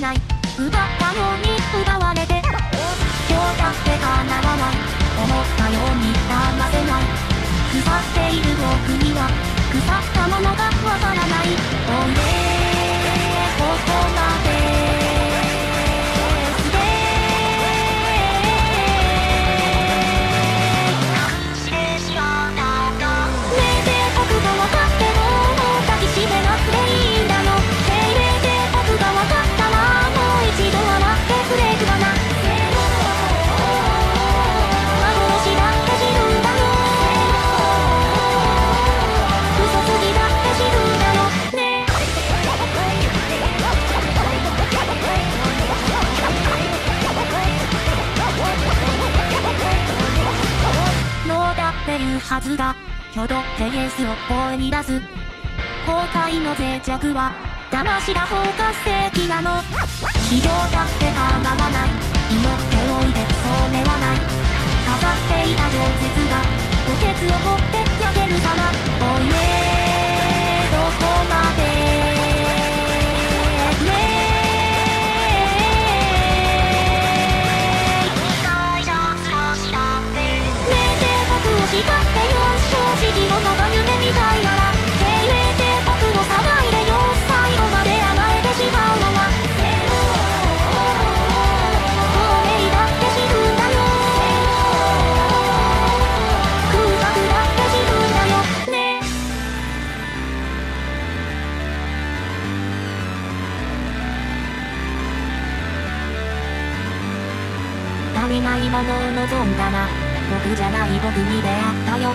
ない。奪ったように奪われて。強化してかならない。思ったように騙せない。ーだって言うはずだ。挙動ってイエスを声に出す。崩壊の脆弱は騙しだ方が正義なの。企業だって叶わない。祈っておいてそうではない。飾っていた情説が墓穴を掘って足りないものを望んだな。僕じゃない僕に出会ったよ。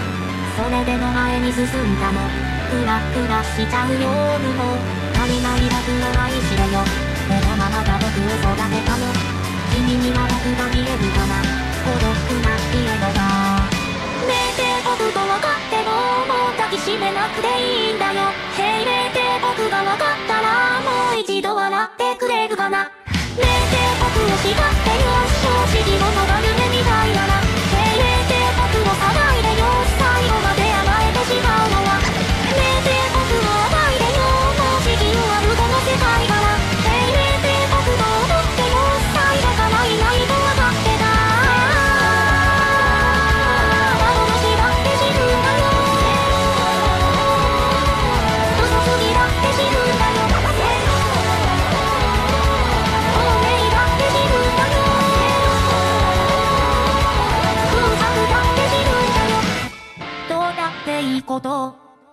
それでも前に進んだのふらふらしちゃうよ夜も。足りない僕を愛してよ。このままが僕を育てたの。君には僕が見えるか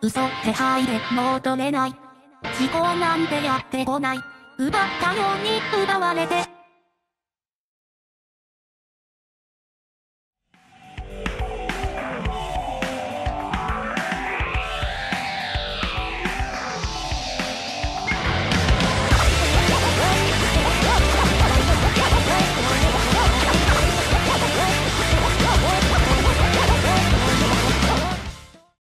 ことを嘘手配で求めない。思考なんてやってこない。奪ったように奪われて。